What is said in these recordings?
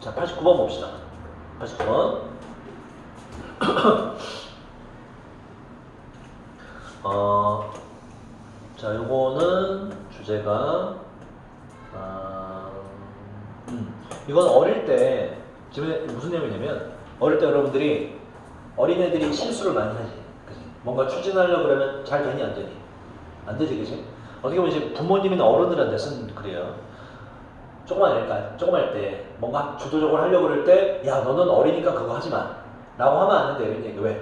자, 89번 봅시다. 89번. 어, 자, 요거는 주제가, 아, 음, 이건 어릴 때, 지금 무슨 내용이냐면, 어릴 때 여러분들이 어린애들이 실수를 많이 하지. 그지? 뭔가 추진하려고 그러면 잘 되니 안 되니? 안 되지, 그지? 어떻게 보면 이제 부모님이나 어른들한테 쓴 글이에요. 조그만 애니까 조그만 때 뭔가 주도적으로 하려고 그럴 때 야 너는 어리니까 그거 하지 마. 라고 하면 안 된다 이런 얘기. 왜?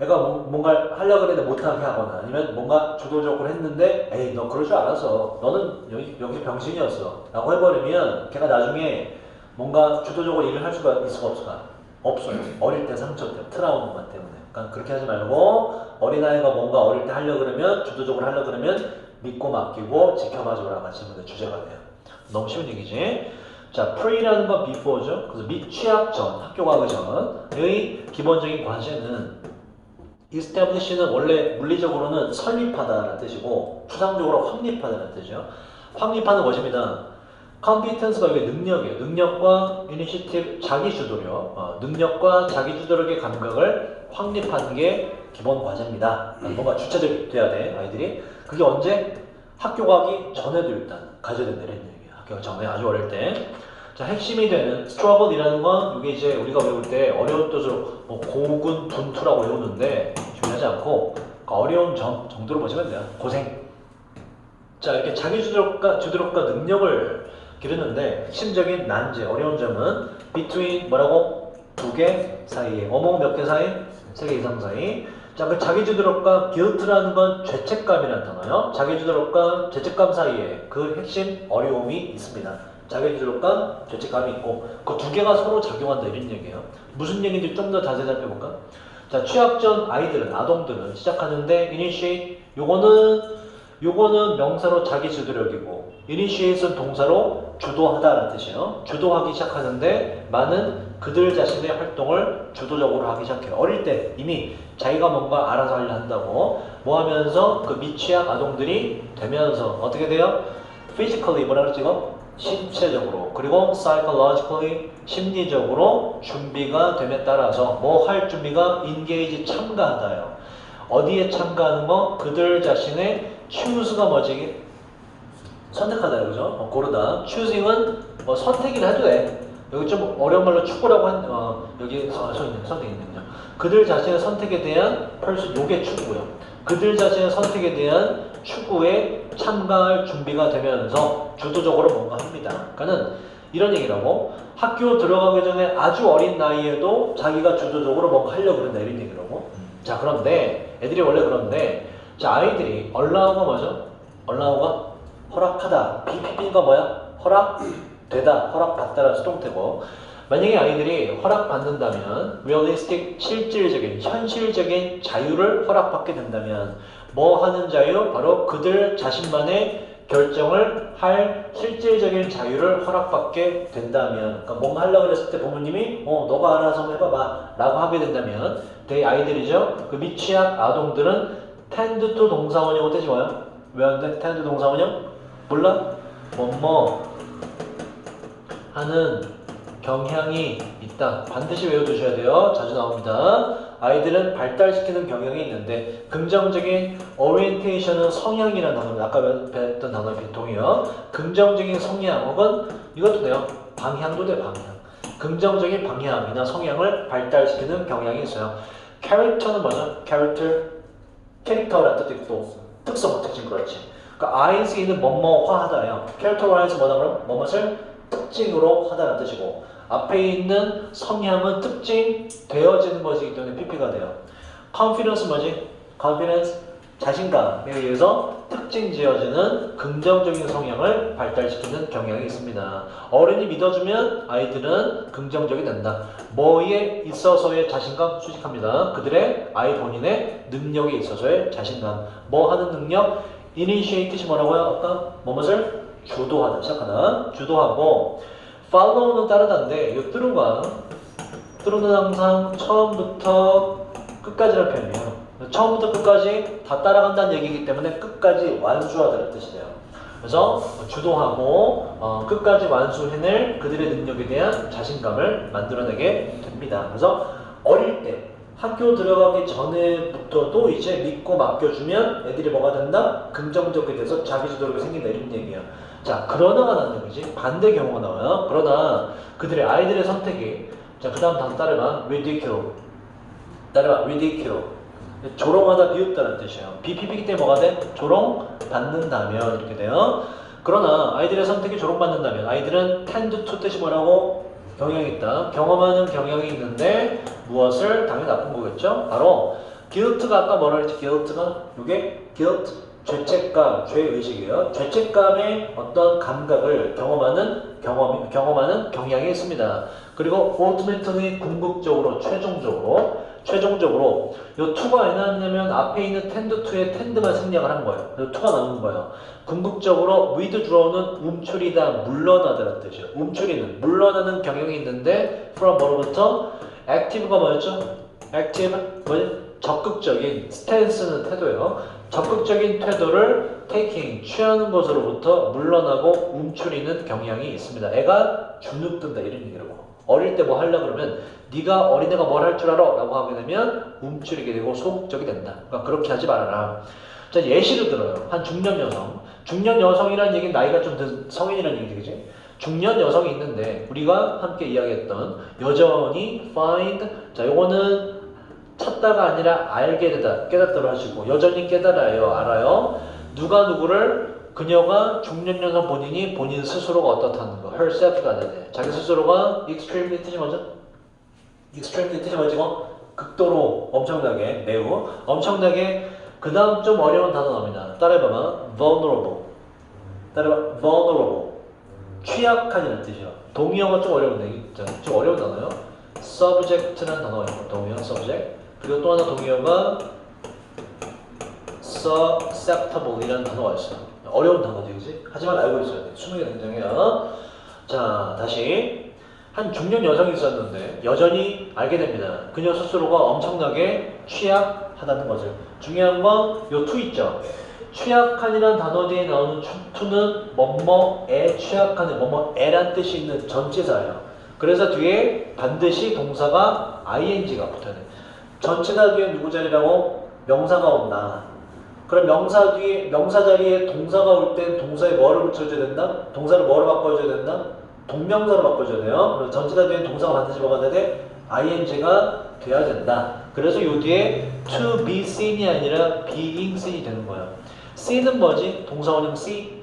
애가 뭐- 뭔가 하려고 그랬는데 못하게 하거나 아니면 뭔가 주도적으로 했는데 에이 너 그럴 줄 알았어. 너는 여기, 여기 병신이었어. 라고 해버리면 걔가 나중에 뭔가 주도적으로 일을 할 수가 있을까 없을까? 없어요. 어릴 때 상처 때문에 트라우마 때문에. 그러니까 그렇게 하지 말고 어린아이가 뭔가 어릴 때 하려고 그러면 주도적으로 하려고 그러면 믿고 맡기고 지켜봐줘라가 질문의 주제가 돼요. 너무 쉬운 얘기지. 자, pre라는 건 before죠. 그래서 미 취학 전, 학교 가기 전의 기본적인 과제는 establish는 원래 물리적으로는 설립하다라는 뜻이고 추상적으로 확립하다는 뜻이죠. 확립하는 것입니다. competence가 이게 능력이에요. 능력과 initiative, 자기 주도력, 어, 능력과 자기 주도력의 감각을 확립하는 게 기본 과제입니다. 뭔가 주체적이 돼야 돼, 아이들이. 그게 언제? 학교 가기 전에도 일단 가져야 된다는 얘기예 요. 학교 전에 아주 어릴 때. 자, 핵심이 되는 struggle이라는 건 이게 이제 우리가 외울 때 어려운 뜻으로 뭐 고군 분투라고 외우는데 중요하지 않고 그 어려운 점 정도로 보시면 돼요. 고생. 자, 이렇게 자기 주도력과 주도력과 능력을 기르는데 핵심적인 난제, 어려운 점은 between 뭐라고 두 개 사이에 어몽 몇개 사이, 세 개 이상 사이. 자, 그 자기주도력과 guilt라는 건 죄책감이라는 단어요. 자기주도력과 죄책감 사이에 그 핵심 어려움이 있습니다. 자기주도력과 죄책감이 있고 그 두 개가 서로 작용한다 이런 얘기예요. 무슨 얘기인지 좀 더 자세히 살펴볼까? 자, 취학 전 아이들은 아동들은 시작하는데 initiate 요거는 요거는 명사로 자기주도력이고 initiate은 동사로 주도하다라는 뜻이에요. 주도하기 시작하는데 많은 그들 자신의 활동을 주도적으로 하기 시작해요. 어릴 때 이미 자기가 뭔가 알아서 하려 한다고 뭐 하면서 그 미취학 아동들이 되면서 어떻게 돼요? physically 뭐라 그랬지 이거? 신체적으로 그리고 psychologically 심리적으로 준비가 됨에 따라서 뭐 할 준비가 engage 참가하다요. 어디에 참가하는 거? 그들 자신의 choose가 뭐지? 선택하다 그죠? 어, 고르다. choosing은 뭐 선택이라 해도 돼. 여기 좀 어려운 말로 추구라고 한 어, 여기 서, 서 있는 선택이 있는군요. 그들 자신의 선택에 대한 person 요게 추구고요. 그들 자신의 선택에 대한 추구에 참가할 준비가 되면서 주도적으로 뭔가 합니다. 그러니까는 이런 얘기라고 학교 들어가기 전에 아주 어린 나이에도 자기가 주도적으로 뭔가 하려고 그런다 이런 얘기라고. 자 그런데 애들이 원래 그런데 자 아이들이 allow가 뭐죠? allow가 허락하다. PPP가 뭐야? 허락 되다. 허락받다라는 수동태고 만약에 아이들이 허락받는다면 realistic 실질적인 현실적인 자유를 허락받게 된다면 뭐 하는 자유? 바로 그들 자신만의 결정을 할 실질적인 자유를 허락받게 된다면 그러니까 뭔가 하려고 했을 때 부모님이 어 너가 알아서 해봐봐 라고 하게 된다면 대 아이들이죠 그 미취학 아동들은 tend to 동사원형 뜻이 뭐야? 왜안 돼? tend 동사원형? 몰라? 뭐뭐 하는 경향이 있다. 반드시 외워두셔야 돼요. 자주 나옵니다. 아이들은 발달시키는 경향이 있는데 긍정적인 오리엔테이션은 성향이라는 단어입니다. 아까 배웠던 단어의 비통이요. 긍정적인 성향 혹은 이것도 돼요. 방향도 돼 방향. 긍정적인 방향이나 성향을 발달시키는 경향이 있어요. 캐릭터는 뭐죠? 캐릭터 캐릭터라는 뜻도 있고 특성, 특징 그렇지. 그러니까 INC는 뭐뭐화하다예요. 캐릭터라이즈 뭐다 그럼? 뭐뭇을 특징으로 하다는 뜻이고 앞에 있는 성향은 특징 되어지는 것이기 때문에 PP가 돼요. confidence 뭐지? confidence 자신감에 의해서 특징 지어지는 긍정적인 성향을 발달시키는 경향이 있습니다. 어른이 믿어주면 아이들은 긍정적이 된다. 뭐에 있어서의 자신감 수직합니다. 그들의 아이 본인의 능력에 있어서의 자신감. 뭐 하는 능력? 뜻이 뭐라고요? 아까 뭐뭇을 주도하다 시작하다 주도하고 follow는 따르다인데 이 through가 through는 항상 처음부터 끝까지라는 표현이에요 처음부터 끝까지 다 따라간다는 얘기이기 때문에 끝까지 완수하다는 뜻이에요 그래서 주도하고 어, 끝까지 완수해낼 그들의 능력에 대한 자신감을 만들어내게 됩니다. 그래서 어릴 때 학교 들어가기 전에부터도 이제 믿고 맡겨주면 애들이 뭐가 된다? 긍정적이 돼서 자기주도력이 생긴다 이런 얘기야. 자 그러나가 나는 거지 반대 경우가 나와요. 그러나 그들의 아이들의 선택이 자 그 다음 다음 따라가 ridicule 따라가 ridicule 조롱하다 비웃다는 뜻이에요. BPP기 때문에 뭐가 돼? 조롱 받는다면 이렇게 돼요. 그러나 아이들의 선택이 조롱받는다면 아이들은 tend to 뜻이 뭐라고? 경향이 있다. 경험하는 경향이 있는데 무엇을? 당연히 나쁜 거겠죠? 바로 guilt가 아까 뭐라 했지? guilt가 이게 guilt 죄책감, 죄의식이에요. 죄책감의 어떤 감각을 경험하는 경험 경험하는 경향이 있습니다. 그리고 ultimately 궁극적으로 최종적으로 최종적으로 이 투가 왜 나왔냐면 앞에 있는 tend to의 tend만 생략을 한 거예요. 그래서 투가 나오는 거예요. 궁극적으로 withdraw는 움츠리다, 물러나다라는 뜻이에요. 움츠리는, 물러나는 경향이 있는데 from 뭐로부터 active가 뭐였죠? active, 뭐지? 적극적인, stance는 태도예요. 적극적인 태도를 taking, 취하는 것으로부터 물러나고 움츠리는 경향이 있습니다. 애가 주눅든다 이런 얘기라고. 어릴 때 뭐 하려 그러면 네가 어린애가 뭘 할 줄 알아? 라고 하게 되면 움츠리게 되고 소극적이 된다. 그러니까 그렇게 하지 말아라. 자 예시를 들어요. 한 중년 여성. 중년 여성이라는 얘기는 나이가 좀 든 성인이라는 얘기지, 그지? 중년 여성이 있는데 우리가 함께 이야기했던 여전히 find 자 요거는 찾다가 아니라 알게 되다 깨닫다로 하시고 여전히 깨달아요. 알아요? 누가 누구를? 그녀가 중년 여성 본인이 본인 스스로가 어떻다는 거. herself가 되네. 자기 스스로가 extremely 뜻이 뭐죠? extremely 뜻이 뭐지 뭐 극도로 엄청나게 매우 엄청나게. 그 다음 좀 어려운 단어 나옵니다. 따라해봐봐. vulnerable. 따라해봐. vulnerable. 취약한이라는 뜻이요. 동의어가 좀 어려운데 자, 좀 어려운 단어요. subject라는 단어가 있고 동의어 subject 그리고 또 하나 동의어가 susceptible이라는 단어가 있어요. 어려운 단어지, 그지? 하지만 알고 있어야 돼. 수능에 등장해요. 자, 다시. 한 중년 여성이 있었는데 여전히 알게 됩니다. 그녀 스스로가 엄청나게 취약하다는 것을. 중요한 건 요 투 있죠. 취약한이라는 단어 뒤에 나오는 투는 뭐뭐에 취약한은 뭐뭐에란 뜻이 있는 전치사예요. 그래서 뒤에 반드시 동사가 ing가 붙어야 돼. 전치사 뒤에 누구 자리라고? 명사가 온다. 그럼 명사 뒤에 명사 자리에 동사가 올 땐 동사에 뭐를 붙여줘야 된다? 동사를 뭐로 바꿔줘야 된다? 동명사로 바꿔줘야 돼요. 그래서 전치사 뒤에 동사가 반드시 뭐가 돼야 돼? ing가 돼야 된다. 그래서 요 뒤에 to be seen이 아니라 being seen이 되는 거예요. seen은 뭐지? 동사원형 see.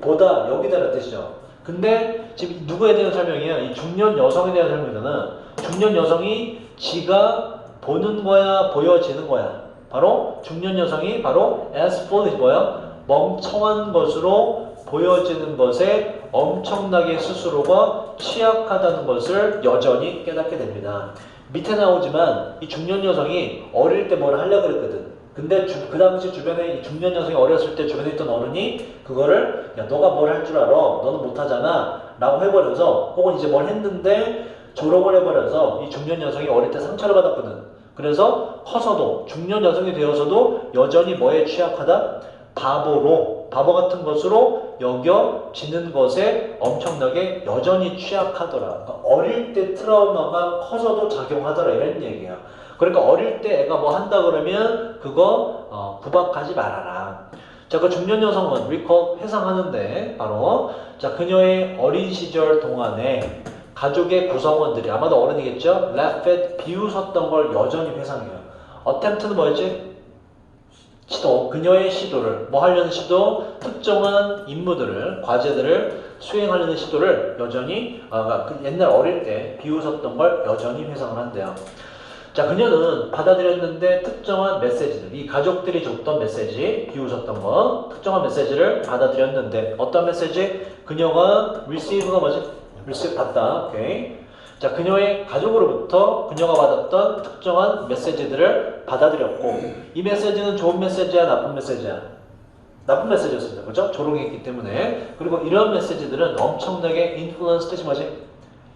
보다 여기다라는 뜻이죠. 근데 지금 누구에 대한 설명이야? 이 중년 여성에 대한 설명이잖아. 중년 여성이 지가 보는 거야, 보여지는 거야. 바로 중년 여성이 바로 as foolish 뭐야? 멍청한 것으로 보여지는 것에 엄청나게 스스로가 취약하다는 것을 여전히 깨닫게 됩니다. 밑에 나오지만 이 중년 여성이 어릴 때 뭘 하려고 그랬거든. 근데 주- 그 당시 주변에 이 중년 여성이 어렸을 때 주변에 있던 어른이 그거를 야 너가 뭘 할 줄 알아? 너는 못하잖아 라고 해버려서 혹은 이제 뭘 했는데 조롱을 해버려서 이 중년 여성이 어릴 때 상처를 받았거든. 그래서 커서도 중년 여성이 되어서도 여전히 뭐에 취약하다? 바보로 바보 같은 것으로 여겨지는 것에 엄청나게 여전히 취약하더라. 그러니까 어릴 때 트라우마가 커서도 작용하더라 이런 얘기야. 그러니까 어릴 때 애가 뭐 한다 그러면 그거 어, 구박하지 말아라. 자, 그 중년 여성은 리콜 회상하는데 바로 자 그녀의 어린 시절 동안에 가족의 구성원들이 아마도 어른이겠죠? at 비웃었던 걸 여전히 회상해요. attempt는 뭐였지? 시도, 그녀의 시도를 뭐 하려는 시도, 특정한 임무들을 과제들을 수행하려는 시도를 여전히 아, 그 옛날 어릴 때 비웃었던 걸 여전히 회상을 한대요. 자, 그녀는 받아들였는데 특정한 메시지들, 이 가족들이 줬던 메시지, 비웃었던 거, 특정한 메시지를 받아들였는데 어떤 메시지? 그녀가 receive가 뭐지? Receive 받다. 오케이. 자, 그녀의 가족으로부터 그녀가 받았던 특정한 메시지들을 받아들였고 이 메시지는 좋은 메시지야, 나쁜 메시지야? 나쁜 메시지였습니다. 그렇죠? 조롱했기 때문에. 그리고 이런 메시지들은 엄청나게 influence 뜻이 뭐지?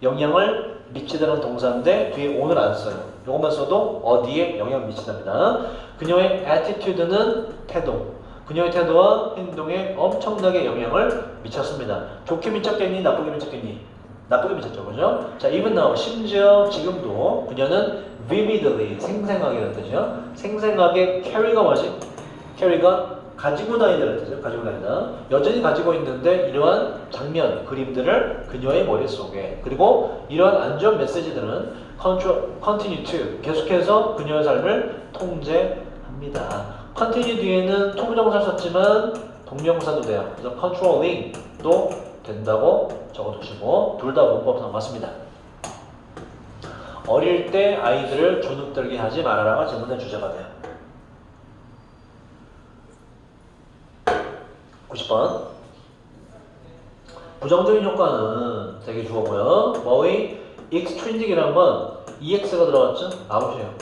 영향을 미치다는 동사인데 뒤에 오늘 안 써요. 이것만 써도 어디에 영향을 미치답니다. 그녀의 attitude는 태도. 그녀의 태도와 행동에 엄청나게 영향을 미쳤습니다. 좋게 미쳤겠니? 나쁘게 미쳤겠니? 나쁘게 미쳤죠, 그죠? 자, even now, 심지어 지금도 그녀는 vividly, 생생하게 뜻이죠. 생생하게 carry가 뭐지? carry가 가지고 다니다는 뜻이죠. 가지고 다니다. 여전히 가지고 있는데 이러한 장면, 그림들을 그녀의 머릿속에 그리고 이러한 안전 메시지들은 continue to 계속해서 그녀의 삶을 통제합니다. continue 뒤에는 통정사 썼지만 동명사도 돼요. 그래서 controlling도 된다고 적어두시고 둘 다 문법상 맞습니다. 어릴 때 아이들을 주눅들게 하지 말아라가 질문의 주제가 돼요. 90번 부정적인 효과는 되게 주어고요. 뭐의 extrinsic이라는 건 ex가 들어갔죠? 아웃이에요.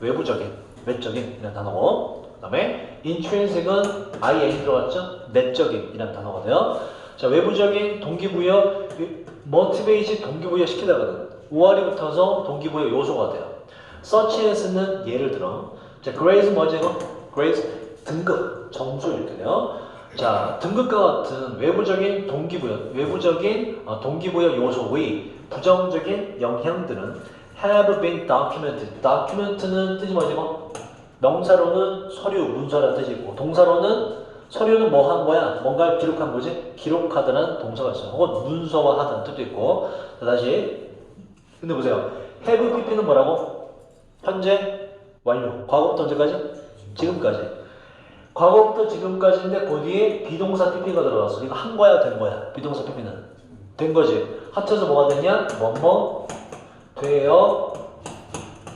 외부적인, 외적인 이라는 단어고 그 다음에 intrinsic은 in 들어갔죠? 내적인 이라는 단어가 돼요. 자, 외부적인 동기부여, motivate 동기부여 시키다거든. 5월이 붙어서 동기부여 요소가 돼요. as는 예를 들어. 자, grade 뭐지 이거? grade 등급, 점수 이렇게 돼요. 자, 등급과 같은 외부적인 동기부여, 외부적인 어, 동기부여 요소의 부정적인 영향들은 have been documented. document는 뜻이 뭐지 이거? 명사로는 서류, 문서라는 뜻이고 동사로는 서류는 뭐 한 거야? 뭔가를 기록한 거지? 기록하다는 동사가 있어요. 혹은 문서화하다는 뜻도 있고. 자, 다시. 근데 보세요. have pp는 뭐라고? 현재 완료. 과거부터 언제까지? 지금까지. 과거부터 지금까지인데 그 뒤에 비동사 pp가 들어갔어. 이거 한 거야, 된 거야? 비동사 pp는 된 거지. 하트에서 뭐가 됐냐? 뭐뭐 되어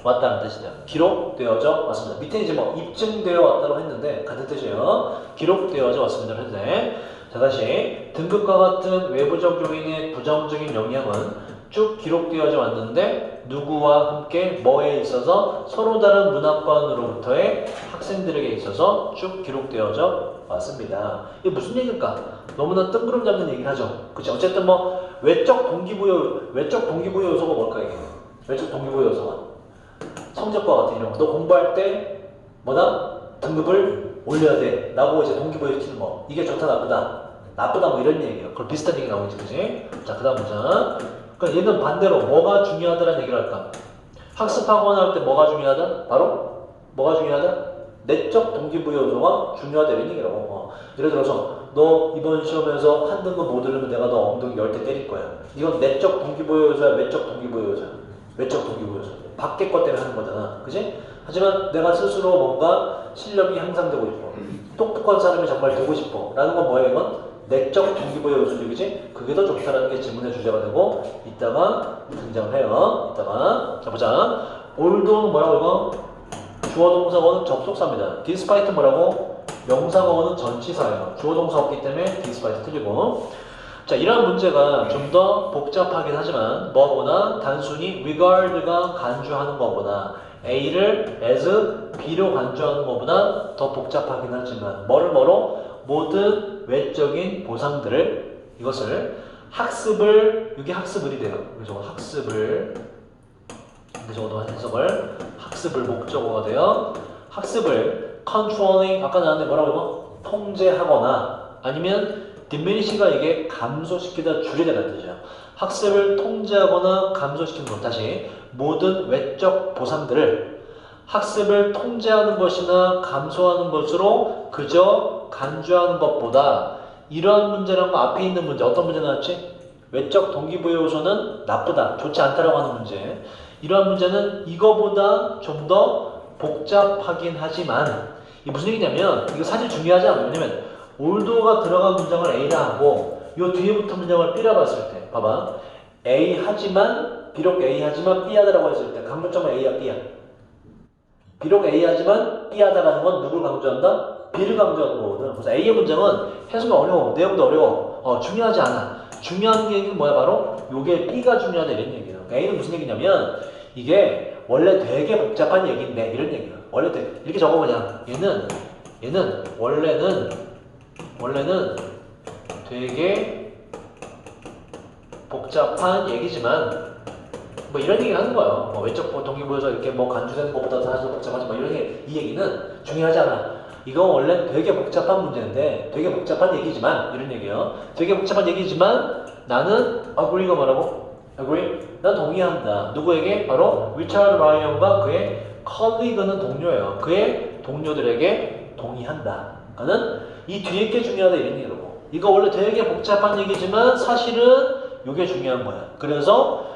왔다는 뜻이죠. 기록되어져 왔습니다. 밑에 이제 뭐 입증되어 왔다고 했는데 같은 뜻이에요. 기록되어져 왔습니다. 했는데 자 다시 등급과 같은 외부적 요인의 부정적인 영향은 쭉 기록되어져 왔는데 누구와 함께 뭐에 있어서 서로 다른 문화권으로부터의 학생들에게 있어서 쭉 기록되어져 왔습니다. 이게 무슨 얘기일까? 너무나 뜬구름 잡는 얘기를 하죠. 그치? 어쨌든 뭐 외적 동기부여 외적 동기부여 요소가 뭘까 이게? 외적 동기부여 요소가 성적과 같은 이런 거. 너 공부할 때 뭐다? 등급을 올려야 돼. 라고 이제 동기부여 시키는 거. 이게 좋다 나쁘다. 나쁘다 뭐 이런 얘기예요. 그걸 비슷한 얘기 나오지 그지? 자 그 다음 보자. 그러니까 얘는 반대로 뭐가 중요하다라는 얘기를 할까? 학습학원 할 때 뭐가 중요하다? 바로 뭐가 중요하다? 내적 동기부여 요소가 중요하다 이런 얘기라고. 어. 예를 들어서 너 이번 시험에서 한 등급 못 오르면 내가 너 엉덩이 열 대 때릴 거야. 이건 내적 동기부여 요소야, 외적 동기부여 요소야. 외적 동기부여 요소. 밖에 것 때문에 하는 거잖아. 그지? 하지만 내가 스스로 뭔가 실력이 향상되고 싶어. 똑똑한 사람이 정말 되고 싶어. 라는 건 뭐야, 이건? 내적 동기부여 요소지, 그지? 그게 더 좋다라는 게 질문의 주제가 되고, 이따가 등장을 해요. 이따가. 자, 보자. 올도는 뭐라고 이거? 주어 동사어는 접속사입니다. despite 뭐라고? 명사어는 전치사예요. 주어 동사 없기 때문에 despite 틀리고. 자, 이러한 문제가 좀 더 복잡하긴 하지만 뭐보다 단순히 regard가 간주하는 것보다 A를 as B로 간주하는 것보다 더 복잡하긴 하지만 뭐를 뭐로 모든 외적인 보상들을 이것을 학습을 이게 학습을이 돼요. 그래서 학습을 근데 적어도 해석을 학습을 목적어가 돼요. 학습을 controlling 아까 나왔는데 뭐라고 이거 통제하거나 아니면 diminish가 이게 감소시키다 줄이다라는 뜻이에요. 학습을 통제하거나 감소시키는 것 다시 모든 외적 보상들을 학습을 통제하는 것이나 감소하는 것으로 그저 간주하는 것보다 이러한 거 앞에 있는 문제 어떤 문제 나왔지? 외적 동기부여 요소는 나쁘다, 좋지 않다라고 하는 문제. 이러한 문제는 이거보다 좀 더 복잡하긴 하지만 이게 무슨 얘기냐면 이거 사실 중요하지 않아요. 왜냐면 올도가 들어간 문장을 A라 하고 요 뒤에부터 문장을 B라 봤을 때 봐봐. A 하지만 비록 A 하지만 B 하다라고 했을 때 강조점은 A야 B야? 비록 A 하지만 B 하다라는 건 누굴 강조한다? B를 강조하는 거거든. 그래서 A의 문장은 해석이 어려워. 내용도 어려워. 어, 중요하지 않아. 중요한 얘기는 뭐야? 바로 요게 B가 중요하다 이런 얘기예요. 그러니까 A는 무슨 얘기냐면 이게 원래 되게 복잡한 얘기인데 이런 얘기야. 원래 되게 이렇게 적어보냐 얘는 얘는 원래는 원래는 되게 복잡한 얘기지만 뭐 이런 얘기 하는 거예요. 뭐 외적 동기부여서 이렇게 뭐 간주되는 것보다 사실 복잡하지 뭐 이런 얘기, 이 얘기는 중요하지 않아. 이거 원래 되게 복잡한 문제인데 되게 복잡한 얘기지만 이런 얘기예요. 되게 복잡한 얘기지만 나는 agree가 뭐라고? agree? 난 동의한다. 누구에게? 바로 리차드 라이언과 그의 컬리그는 동료예요. 그의 동료들에게 동의한다. 그는 이 뒤에 게 중요하다 이런 얘기라고. 이거 원래 되게 복잡한 얘기지만 사실은 이게 중요한 거야. 그래서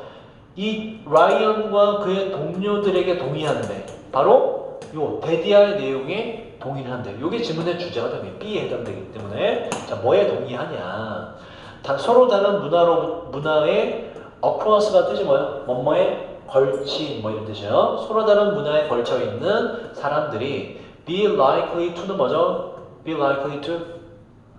이 라이언과 그의 동료들에게 동의한대. 바로 요 데디아의 내용에 동의를 한대. 요게 질문의 주제가 되면 B에 해당되기 때문에 자 뭐에 동의하냐? 다, 서로 다른 문화로 문화의 across가 뜻이 뭐예요? 뭐뭐에 걸친 뭐 이런 뜻이에요. 서로 다른 문화에 걸쳐 있는 사람들이 be likely to는 뭐죠? Be likely to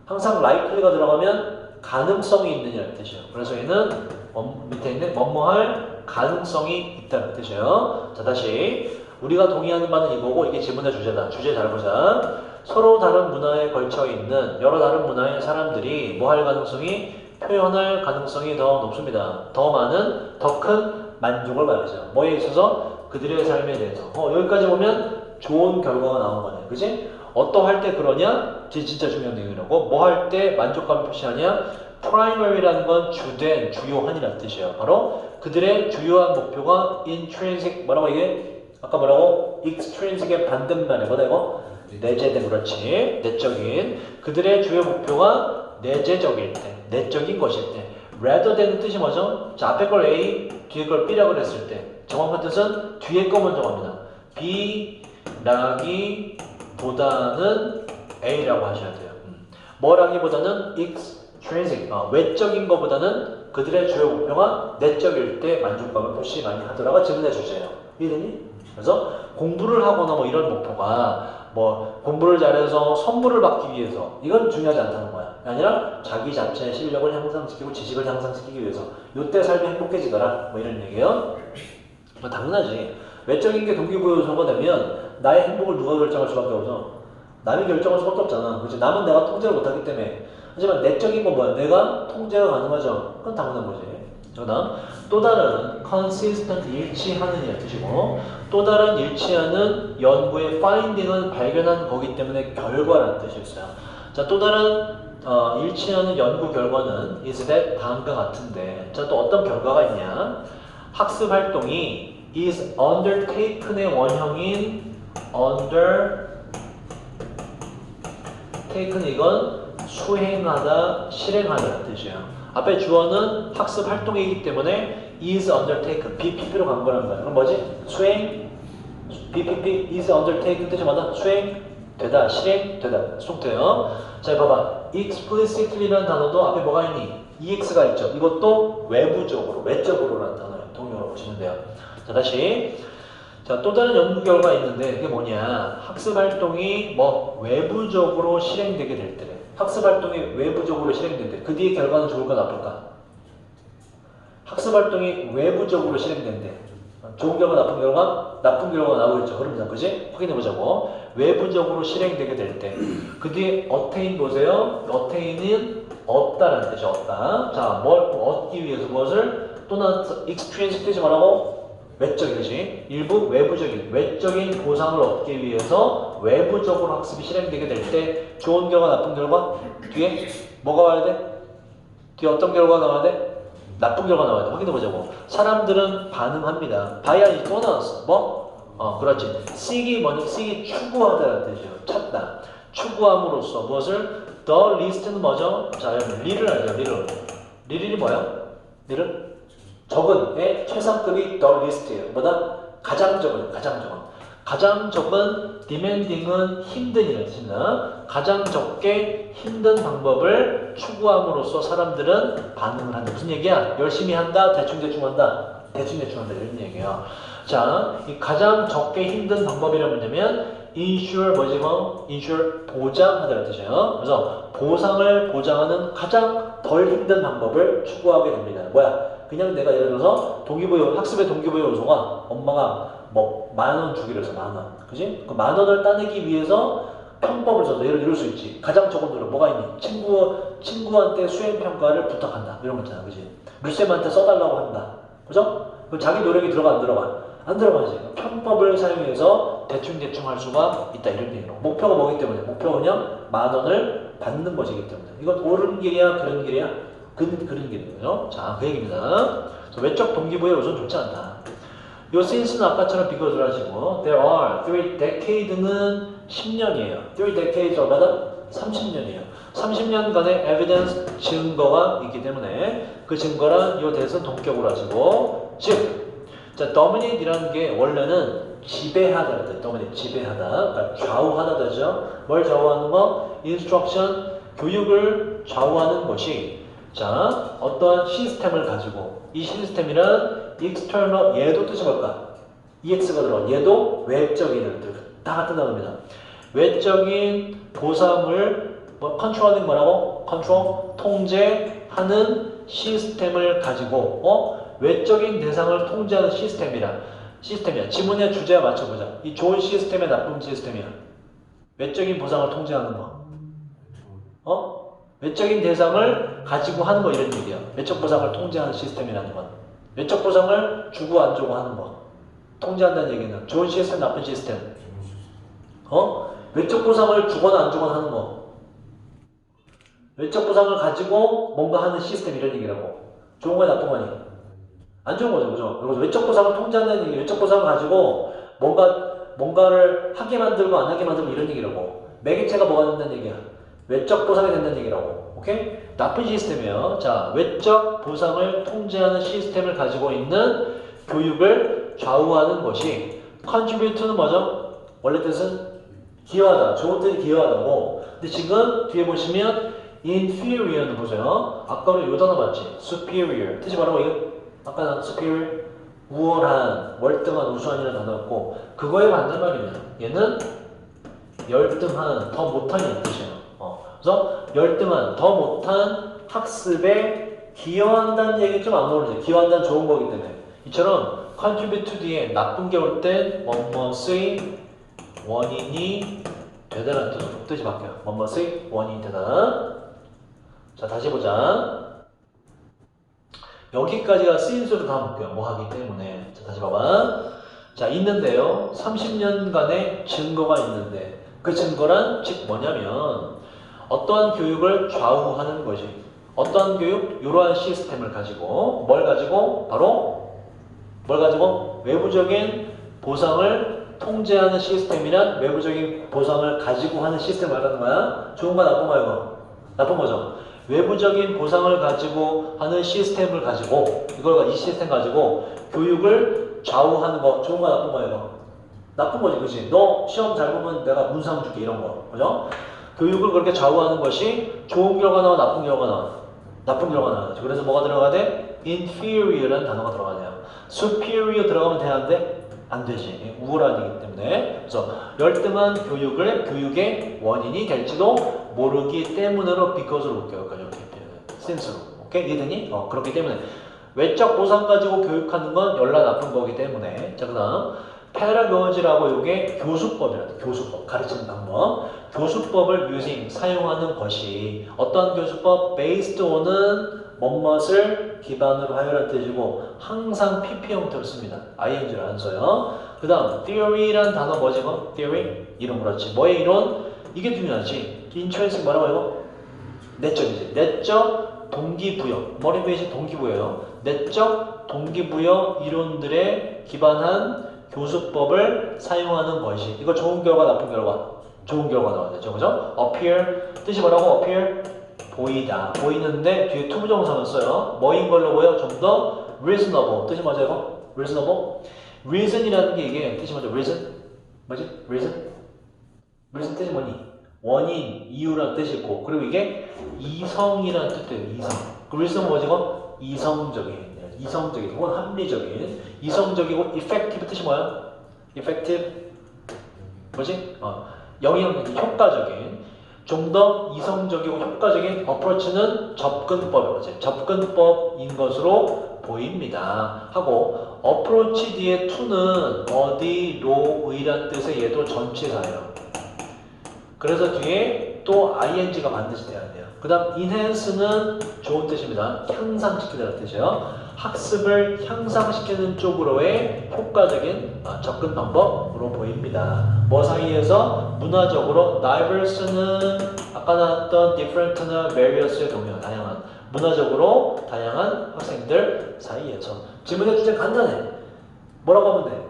항상 likely가 들어가면 가능성이 있느냐는 뜻이에요. 그래서 얘는 뭐- 밑에 있는 뭐뭐할 가능성이 있다는 뜻이에요. 자 다시 우리가 동의하는 바는 이거고 이게 질문의 주제다. 주제 잘 보자. 서로 다른 문화에 걸쳐 있는 여러 다른 문화의 사람들이 뭐 할 가능성이 표현할 가능성이 더 높습니다. 더 많은 더 큰 만족을 말하죠. 뭐에 있어서 그들의 삶에 대해서. 어, 여기까지 보면 좋은 결과가 나온 거네. 그지? 어떠할 때 그러냐? 지- 진짜 중요한 내용이라고. 뭐 할 때 만족감을 표시하냐? primary라는 건 주된, 주요한이라는 뜻이에요. 바로 그들의 주요한 목표가 intrinsic, 뭐라고 이게? 아까 뭐라고? extrinsic의 반대말이 뭐다 이거? 내재된, 그렇지. 내적인. 그들의 주요 목표가 내재적일 때, 내적인 것일 때. rather than 뜻이 뭐죠? 자, 앞에 걸 A, 뒤에 걸 B라고 했을 때. 정확한 뜻은 뒤에 거 먼저 갑니다. B, 라기, 보다는 A라고 하셔야 돼요. 음. 뭐라기보다는 extrinsic, 어, 외적인 것보다는 그들의 주요 목표가 내적일 때 만족감을 표시 많이 하더라가 질문의 주제예요. 이해되니? 그래서 공부를 하거나 뭐 이런 목표가 뭐 공부를 잘해서 선물을 받기 위해서 이건 중요하지 않다는 거야. 아니라 자기 자체의 실력을 향상시키고 지식을 향상시키기 위해서 이때 삶이 행복해지더라. 뭐 이런 얘기예요. 뭐 당연하지. 외적인 게 동기부여 요소가 되면 나의 행복을 누가 결정할 수밖에 없어? 남이 결정할 수밖에 없잖아. 그렇지? 남은 내가 통제를 못하기 때문에. 하지만 내적인 건 뭐야? 내가 통제가 가능하죠. 그건 당연한 거지. 그다음 또 다른 consistent 일치하는 이라는 뜻이고 또 다른 일치하는 연구의 finding은 발견한 거기 때문에 결과라는 뜻이 있어요. 자, 또 다른 어, 일치하는 연구 결과는 is that 다음과 같은데 자, 또 어떤 결과가 있냐? 학습 활동이 is undertaken의 원형인 under taken 이건 수행하다, 실행하다는 뜻이에요. 앞에 주어는 학습 활동이기 때문에 is undertaken, BPP로 간 거란 거야. 그럼 뭐지? 수행, BPP is undertaken 뜻이 뭐다? 수행 되다, 실행 되다, 속돼요. 자, 봐봐. explicitly라는 단어도 앞에 뭐가 있니? EX가 있죠. 이것도 외부적으로, 외적으로라는 단어예요. 동요로 보시면 돼요. 자, 다시. 자, 또 다른 연구 결과가 있는데 그게 뭐냐? 학습 활동이 뭐 외부적으로 실행되게 될 때. 학습 활동이 외부적으로 실행된대. 그 뒤에 결과는 좋을까 나쁠까? 학습 활동이 외부적으로 실행된대. 좋은 결과, 나쁜 결과, 나쁜 결과가 나오겠죠. 그럽니다. 그지? 확인해 보자고. 외부적으로 실행되게 될 때. 그 뒤에 attain 보세요. attain은 얻다라는 뜻이 얻다. 자, 뭘 얻기 위해서 무엇을? 또는 experience 뜻이 뭐라고? 외적이지. 일부 외부적인, 외적인 보상을 얻기 위해서 외부적으로 학습이 실행되게 될 때 좋은 결과, 나쁜 결과? 뒤에 뭐가 와야 돼? 뒤에 어떤 결과가 나와야 돼? 나쁜 결과 나와야 돼. 확인해 보자고. 사람들은 반응합니다. 바이안이 또 나왔어. 뭐? 어, 그렇지. seek이 뭐니? seek이 추구하다라는 뜻이에요. 찾다. 추구함으로써 무엇을? the least는 뭐죠? 자, 여러분, 리를 알죠? 리를. 리를이 뭐야? 리를? 적은의 최상급이 the least예요. 뭐다? 가장 적은, 가장 적은. 가장 적은 demanding은 힘든이라는 뜻입니다. 가장 적게 힘든 방법을 추구함으로써 사람들은 반응을 한다. 무슨 얘기야? 열심히 한다, 대충대충 한다. 대충대충 한다. 이런 얘기예요. 자, 이 가장 적게 힘든 방법이란 뭐냐면 insure 뭐지 뭐? insure 보장하다는 뜻이에요. 그래서 보상을 보장하는 가장 덜 힘든 방법을 추구하게 됩니다. 뭐야? 그냥 내가 예를 들어서 동기부여 학습의 동기부여 요소가 엄마가 뭐 만 원 주기로 해서 만 원, 그지? 그 만 원을 따내기 위해서 편법을 써서 예를 이럴 수 있지. 가장 적은 노력 뭐가 있니? 친구 친구한테 수행 평가를 부탁한다. 이런 거 있잖아, 그지? 물쌤한테 써달라고 한다, 그죠? 그럼 자기 노력이 들어가 안 들어가? 안 들어가지. 편법을 사용해서 대충대충 할 수가 있다 이런 얘기로. 목표가 뭐기 때문에? 목표가 그냥 만 원을 받는 것이기 때문에. 이건 옳은 길이야, 그런 길이야? 그, 그런 길이에요. 자, 그 얘기입니다. 외적 동기부여 우선 좋지 않다. 요 since는 아까처럼 비교를 하시고 there are three decade는 10년이에요. three decades 얼마다? 30년이에요. 30년간의 evidence 증거가 있기 때문에 그 증거란 이 대해서 동격으로 하시고 즉 자, dominate이라는 게 원래는 지배하다 뜻, dominate 지배하다, 그러니까 좌우하다 되죠. 뭘 좌우하는 거? instruction 교육을 좌우하는 것이 자 어떠한 시스템을 가지고 이 시스템이란 external 얘도 뜻이 뭘까? EX가 들어 얘도 외적인을 뜻, 다 같은 단어입니다. 외적인 보상을 뭐 컨트롤하는 뭐라고? 컨트롤 통제하는 시스템을 가지고 어 외적인 대상을 통제하는 시스템이라 시스템이야. 지문의 주제에 맞춰보자. 이 좋은 시스템이야, 나쁜 시스템이야. 외적인 보상을 통제하는 거. 어? 외적인 대상을 가지고 하는 거 이런 얘기야. 외적 보상을 통제하는 시스템이라는 건. 외적 보상을 주고 안 주고 하는 거. 통제한다는 얘기는 좋은 시스템, 나쁜 시스템. 어? 외적 보상을 주거나 안 주거나 하는 거. 외적 보상을 가지고 뭔가 하는 시스템 이런 얘기라고. 좋은 거야, 나쁜 거니? 안 좋은 거죠, 그죠? 그리고 외적 보상을 통제한다는 얘기, 외적 보상을 가지고 뭔가, 뭔가를 하게 만들고 안 하게 만들고 이런 얘기라고. 매개체가 뭐가 된다는 얘기야? 외적 보상이 된다는 얘기라고. 오케이? 나쁜 시스템이에요. 자, 외적 보상을 통제하는 시스템을 가지고 있는 교육을 좌우하는 것이 contribute는 뭐죠? 원래 뜻은 기여하다. 좋은 뜻이 기여하다고. 근데 지금 뒤에 보시면 inferior는 보세요. 아까 우리 요 단어 봤지? superior. 뜻이 바로 이거 아까 난 superior 우월한, 월등한, 우수한이라는 단어였고 그거에 말입니다. 얘는 열등한, 더 못한이라는 뜻이에요. 어. 그래서 열등한, 더 못한 학습에 기여한다는 얘기 좀 안 어울리죠. 기여한다는 좋은 거기 때문에. 이처럼 to 뒤에 나쁜 게올땐 뭐뭐의 원인이 되다라는 뜻으로 뜻이 바뀌어요. 뭐뭐의 원인이 되다. 자, 다시 보자. 여기까지가 쓰인수로 다 묶여요. 뭐 하기 때문에. 자, 다시 봐봐. 자, 있는데요. 30년간의 증거가 있는데 그 증거란 즉 뭐냐면 어떠한 교육을 좌우하는 것이 어떠한 교육? 이러한 시스템을 가지고 뭘 가지고? 바로 뭘 가지고? 외부적인 보상을 통제하는 시스템이란 외부적인 보상을 가지고 하는 시스템을 말하는 거야. 좋은 거 나쁜 거야 이거? 나쁜 거죠. 외부적인 보상을 가지고 하는 시스템을 가지고 이걸 이 시스템 가지고 교육을 좌우하는 거 좋은 거 나쁜 이거? 나쁜 거지 그지? 너 시험 잘 보면 내가 문상 줄게 이런 거 그죠? 교육을 그렇게 좌우하는 것이 좋은 결과 나와 나쁜 결과 나와 나쁜 결과 나와야죠. 그래서 뭐가 들어가야 돼? inferior라는 단어가 들어가야 돼요. superior 들어가면 되는데 안 되지. 우월하기 때문에. 그래서 열등한 교육을 교육의 원인이 될지도 모르기 때문으로 because로 볼게요. 여기까지 센스로. 오케이? 이해되니? 어, 그렇기 때문에 외적 보상 가지고 교육하는 건 열나 나쁜 거기 때문에. 자, 그 다음 페라고지라고 이게 교수법이라는 교수법 가르치는 방법. 교수법을 using 사용하는 것이 어떤 교수법? based on은 뭐뭇을 기반으로 하여라는 뜻이고 항상 PP 형태로 씁니다. ing를 안 써요. 그 다음 theory란 단어 뭐지? 뭐? theory? 이론 그렇지. 뭐의 이론? 이게 중요하지. intrinsic 뭐라고 이거 내적이지 내적 동기부여. 머리 베이시 동기부여요. 내적 동기부여 이론들에 기반한 교수법을 사용하는 것이 이거 좋은 결과 나쁜 결과 좋은 결과 나와야 되죠 그죠? appear 뜻이 뭐라고 appear 보이다 보이는데 뒤에 투부 정사만 써요 뭐인 걸로 보여? 좀 더 reasonable 뜻이 뭐죠 이거? reasonable reason이라는 게 이게 뜻이 뭐죠? reason 뭐지? reason reason 뜻이 뭐니? 원인, 이유라는 뜻이 있고 그리고 이게 이성이라는 있고 이성 그 reason 뭐지 이거? 이성적인 이성적인 혹은 합리적인 이성적이고 effective 뜻이 뭐야? effective? 뭐지? 어, 영향 효과적인 좀 더 이성적이고 효과적인 approach는 접근법이지 접근법인 것으로 보입니다. 하고 approach 뒤에 to는 어디로의란 뜻의 얘도 전치사예요. 그래서 뒤에 또 ing가 반드시 돼야 돼요. 그 다음 enhance는 좋은 뜻입니다. 향상시키다는 뜻이에요 학습을 향상시키는 쪽으로의 효과적인 아, 접근 방법으로 보입니다. 뭐 사이에서 문화적으로 diverse는 아까 나왔던 different나 various의 동요 다양한 문화적으로 다양한 학생들 사이에서 질문이 진짜 간단해. 뭐라고 하면 돼?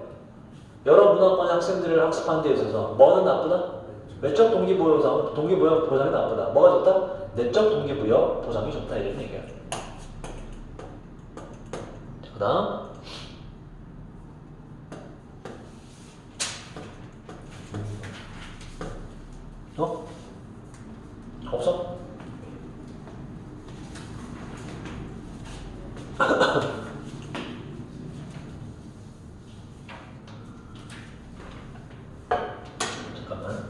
여러 문화권의 학생들을 학습하는 데 있어서 뭐는 나쁘다? 외적 동기부여 동기부여 보상이 나쁘다. 뭐가 좋다? 내적 동기부여 보상이 좋다 이런 얘기야. 그 다음 어? 없어? 잠깐만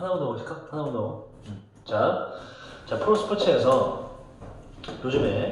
하나만 더 오실까? 하나만 더. 음. 자, 자 프로스포츠에서 요즘에